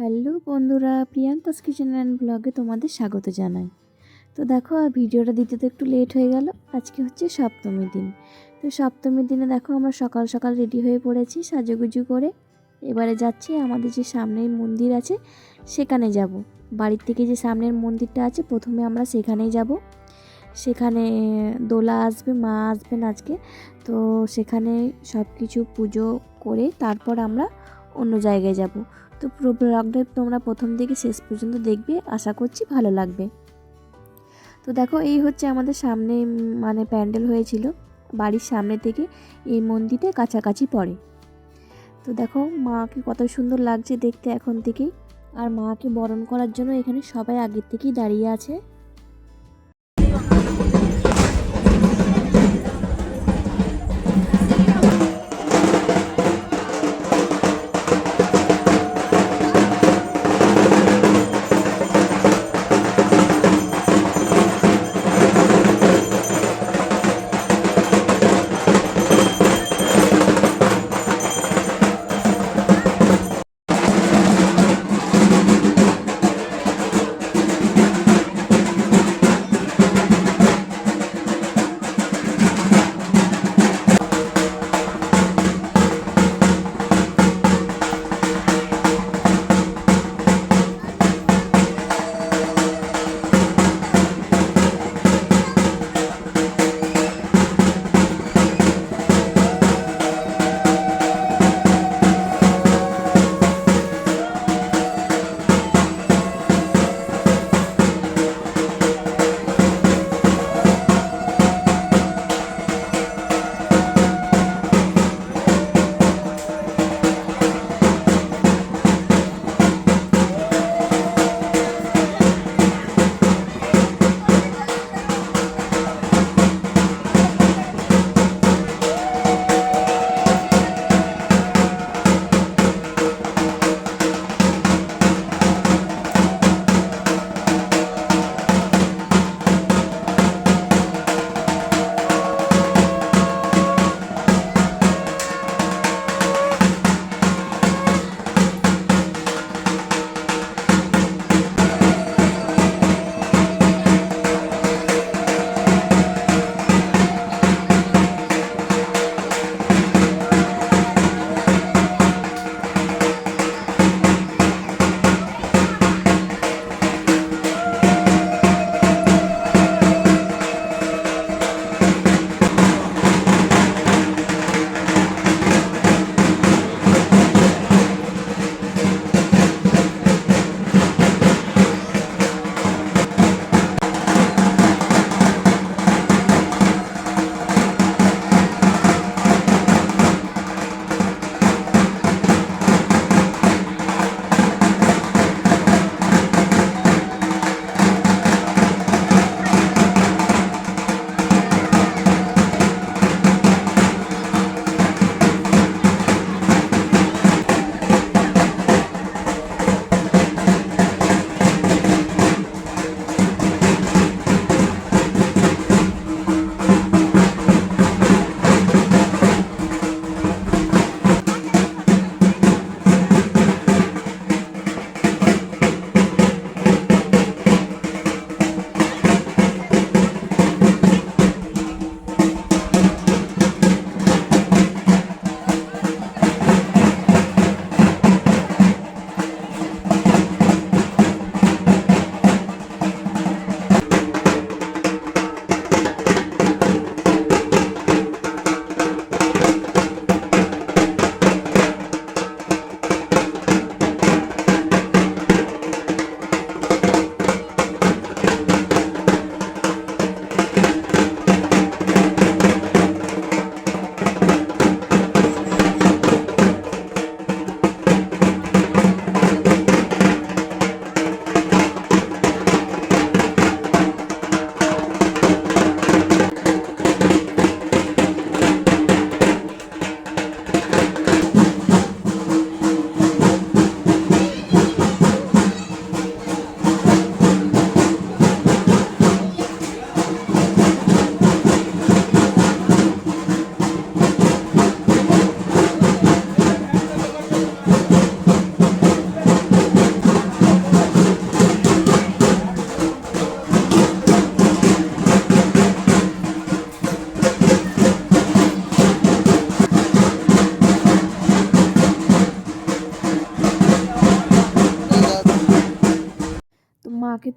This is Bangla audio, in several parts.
হ্যালো বন্ধুরা, প্রিয়াঙ্কাস কিচেন অ্যান্ড ব্লগে তোমাদের স্বাগত জানাই। তো দেখো, আর ভিডিওটা দিতে তো একটু লেট হয়ে গেল, আজকে হচ্ছে সপ্তমীর দিন। তো সপ্তমীর দিনে দেখো, আমরা সকাল সকাল রেডি হয়ে পড়েছি সাজুগুজু করে। এবারে যাচ্ছি, আমাদের যে সামনের মন্দির আছে, সেখানে যাব। বাড়ির থেকে যে সামনের মন্দিরটা আছে, প্রথমে আমরা সেখানেই যাব। সেখানে দোলা আসবে, মা আসবেন আজকে। তো সেখানে সব কিছু পুজো করে তারপর আমরা অন্য জায়গায় যাব। তো পুরো ব্লগটা তোমরা প্রথম থেকে শেষ পর্যন্ত দেখবে, আশা করছি ভালো লাগবে। তো দেখো, এই হচ্ছে আমাদের সামনে মানে প্যান্ডেল হয়েছিল, বাড়ির সামনে থেকে এই মন্দিরটা কাছাকাছি পড়ে। তো দেখো, মাকে কত সুন্দর লাগছে দেখতে এখন থেকেই। আর মাকে বরণ করার জন্য এখানে সবাই আগের থেকেই দাঁড়িয়ে আছে।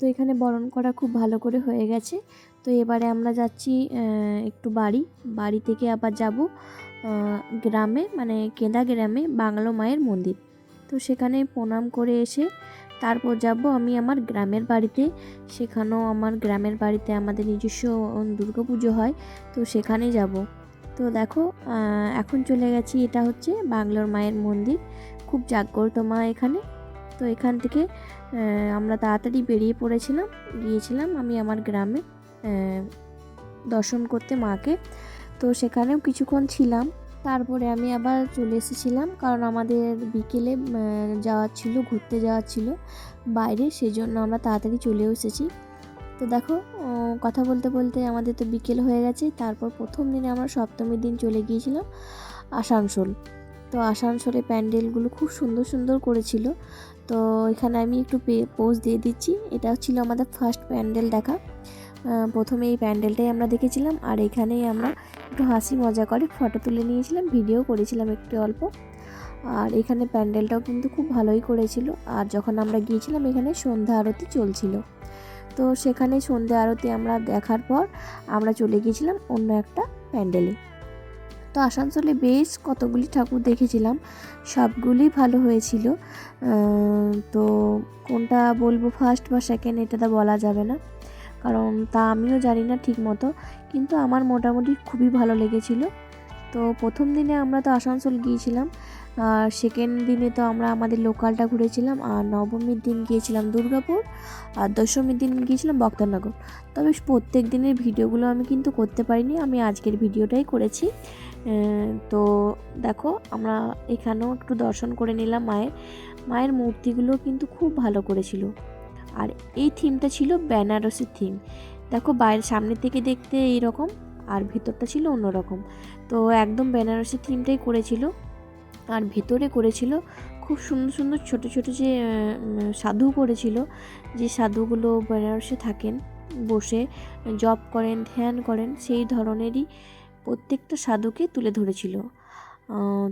তো এখানে বরণ করা খুব ভালো করে হয়ে গেছে। তো এবারে আমরা যাচ্ছি একটু বাড়ি। বাড়ি থেকে আবার যাব গ্রামে মানে কেদা গ্রামে বাংলো মায়ের মন্দির। তো সেখানে প্রণাম করে এসে তারপর যাব আমি আমার গ্রামের বাড়িতে। সেখানেও আমার গ্রামের বাড়িতে আমাদের নিজস্ব দুর্গা পুজো হয়, তো সেখানে যাব। তো দেখো এখন চলে গেছি, এটা হচ্ছে বাংলোর মায়ের মন্দির। খুব জাগ্রত মা এখানে। তো এখান থেকে আমরা তাড়াতাড়ি বেরিয়ে পড়েছিলাম। গিয়েছিলাম আমি আমার গ্রামে দর্শন করতে মাকে। তো সেখানেও কিছুক্ষণ ছিলাম। তারপরে আমি আবার চলে এসেছিলাম কারণ আমাদের বিকেলে যাওয়ার ছিল, ঘুরতে যাওয়ার ছিল বাইরে সেই জন্য আমরা তাড়াতাড়ি চলেও এসেছি। তো দেখো কথা বলতে বলতে আমাদের তো বিকেল হয়ে গেছে। তারপর প্রথম দিনে আমরা সপ্তমীর দিন চলে গিয়েছিলাম আসানসোল। তো আসানসোলে প্যান্ডেলগুলো খুব সুন্দর সুন্দর করেছিল। তো এখানে আমি একটু পোজ দিয়ে দিচ্ছি। এটা ছিল আমাদের ফার্স্ট প্যান্ডেল দেখা। প্রথমে এই প্যান্ডেলটাই আমরা দেখেছিলাম। আর এখানেই আমরা একটু হাসি মজা করে ফটো তুলে নিয়েছিলাম ভিডিও করেছিলাম একটু অল্প। আর এখানে প্যান্ডেলটাও কিন্তু খুব ভালোই করেছিল। আর যখন আমরা গিয়েছিলাম, এখানে সন্ধ্যা আরতি চলছিল। তো সেখানে সন্ধ্যা আরতি আমরা দেখার পর আমরা চলে গিয়েছিলাম অন্য একটা প্যান্ডেলে তো আসানসোলে বেশ কতগুলি ঠাকুর দেখেছিলাম, সবগুলি ভালো হয়েছিল। তো কোনটা বলব ফার্স্ট বা সেকেন্ড এটা তো বলা যাবে না, কারণ তা আমিও জানি না ঠিক মতো, কিন্তু আমার মোটামুটি খুবই ভালো লেগেছিল। তো প্রথম দিনে আমরা তো আসানসোল গিয়েছিলাম, আর সেকেন্ড দিনে তো আমরা আমাদের লোকালটা ঘুরেছিলাম, আর নবমীর দিন গিয়েছিলাম দুর্গাপুর, আর দশমীর দিন গিয়েছিলাম বক্তানগর তবে প্রত্যেক দিনের ভিডিওগুলো আমি কিন্তু করতে পারিনি, আমি আজকের ভিডিওটাই করেছি। তো দেখো, আমরা এখানেও একটু দর্শন করে নিলাম মায়ের। মায়ের মূর্তিগুলো কিন্তু খুব ভালো করেছিল। আর এই থিমটা ছিল বেনারসি থিম। দেখো বাইরের সামনে থেকে দেখতে এইরকম, আর ভিতরটা ছিল অন্যরকম। তো একদম বেনারসি থিমটাই করেছিল। আর ভেতরে করেছিল খুব সুন্দর সুন্দর ছোট ছোট যে সাধু করেছিল, যে সাধুগুলো বেনারসে থাকেন, বসে জব করেন, ধ্যান করেন, সেই ধরনেরই প্রত্যেকটা সাধুকে তুলে ধরেছিল।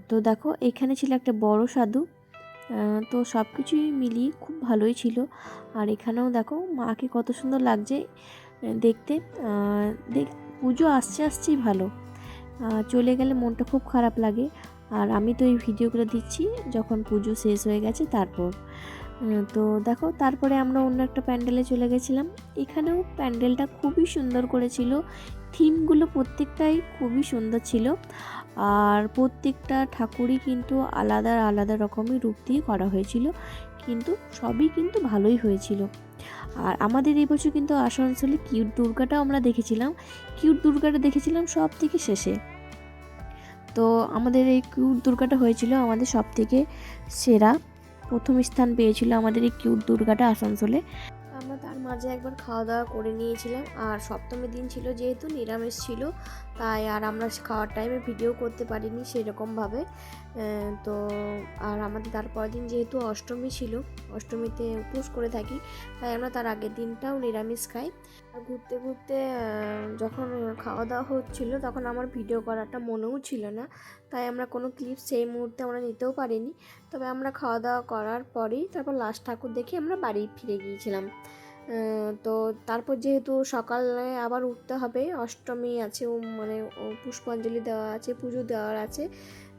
তো দেখো, এখানে ছিল একটা বড় সাধু। তো সব কিছুই মিলিয়ে খুব ভালোই ছিল। আর এখানেও দেখো, মাকে কত সুন্দর লাগছে দেখতে। দেখ পুজো আসছে আসছেই ভালো। চলে গেলে মনটা খুব খারাপ লাগে। আর আমি তো এই ভিডিওগুলো দিচ্ছি যখন পুজো শেষ হয়ে গেছে তারপর। তো দেখো, তারপরে আমরা অন্য একটা প্যান্ডেলে চলে গেছিলাম। এখানেও প্যান্ডেলটা খুবই সুন্দর করেছিল। থিমগুলো প্রত্যেকটাই খুবই সুন্দর ছিল। আর প্রত্যেকটা ঠাকুরই কিন্তু আলাদা আলাদা রকমের রূপ দিয়ে করা হয়েছিল। কিন্তু সবই কিন্তু ভালোই হয়েছিল। আর আমাদের এই বছর কিন্তু আসানসোলে কিউট দুর্গাটাও আমরা দেখেছিলাম। কিউট দুর্গাটা দেখেছিলাম সব থেকে শেষে। তো আমাদের এই কিউট দুর্গাটা হয়েছিল আমাদের সব থেকে সেরা। প্রথম স্থান পেয়েছিল আমাদের এই কিউট দুর্গাটা আসানসোলে। আমরা তার মাঝে একবার খাওয়া দাওয়া করে নিয়েছিলাম। আর সপ্তমীর দিন ছিল যেহেতু, নিরামিষ ছিল, তাই আর আমরা খাওয়ার টাইমে ভিডিও করতে পারিনি সেরকমভাবে। তো আর আমাদের তারপরের দিন যেহেতু অষ্টমী ছিল, অষ্টমীতে উপোস করে থাকি, তাই আমরা তার আগের দিনটাও নিরামিষ খাই। আর ঘুরতে ঘুরতে যখন খাওয়া দাওয়া হচ্ছিল তখন আমার ভিডিও করাটা মনেও ছিল না, তাই আমরা কোনো ক্লিপ সেই মুহূর্তে আমরা নিতেও পারিনি। তবে আমরা খাওয়া দাওয়া করার পরেই তারপর লাস্ট ঠাকুর দেখে আমরা বাড়ি ফিরে গিয়েছিলাম। তো তারপর যেহেতু সকালে আবার উঠতে হবে, অষ্টমী আছে মানে পুষ্পাঞ্জলি দেওয়া আছে, পুজো দেওয়ার আছে,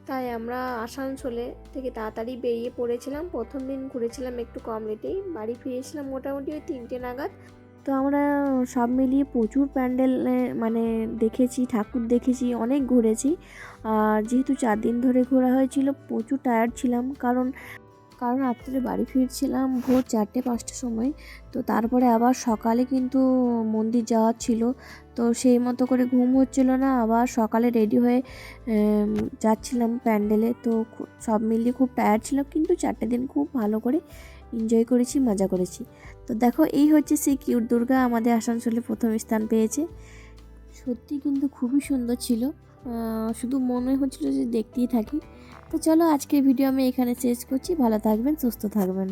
তাই আমরা আসানসোলে থেকে তাড়াতাড়ি বেরিয়ে পড়েছিলাম। প্রথম দিন ঘুরেছিলাম একটু কম রেটেই, বাড়ি ফিরেছিলাম মোটামুটি ওই তিনটে নাগাদ। তো আমরা সব মিলিয়ে প্রচুর প্যান্ডেল মানে দেখেছি, ঠাকুর দেখেছি, অনেক ঘুরেছি। আর যেহেতু চার দিন ধরে ঘোরা হয়েছিল, প্রচুর টায়ার্ড ছিলাম। কারণ কারণ রাত্রে বাড়ি ফিরছিলাম ভোর চারটে, পাঁচটার সময়। তো তারপরে আবার সকালে কিন্তু মন্দির যাওয়ার ছিল। তো সেই মতো করে ঘুম হচ্ছিল না, আবার সকালে রেডি হয়ে যাচ্ছিলাম প্যান্ডেলে। তো সব মিলিয়ে খুব টায়ার্ড ছিলাম, কিন্তু চারটে দিন খুব ভালো করে এনজয় করেছি, মজা করেছি। তো দেখো, এই হচ্ছে সেই কিউট দুর্গা, আমাদের আসানসোলে প্রথম স্থান পেয়েছে। সত্যি কিন্তু খুবই সুন্দর ছিল। শুধু মনে হচ্ছিল যে দেখতেই থাকি। তো চলো আজকের ভিডিও আমি এখানে শেষ করছি। ভালো থাকবেন সুস্থ থাকবেন।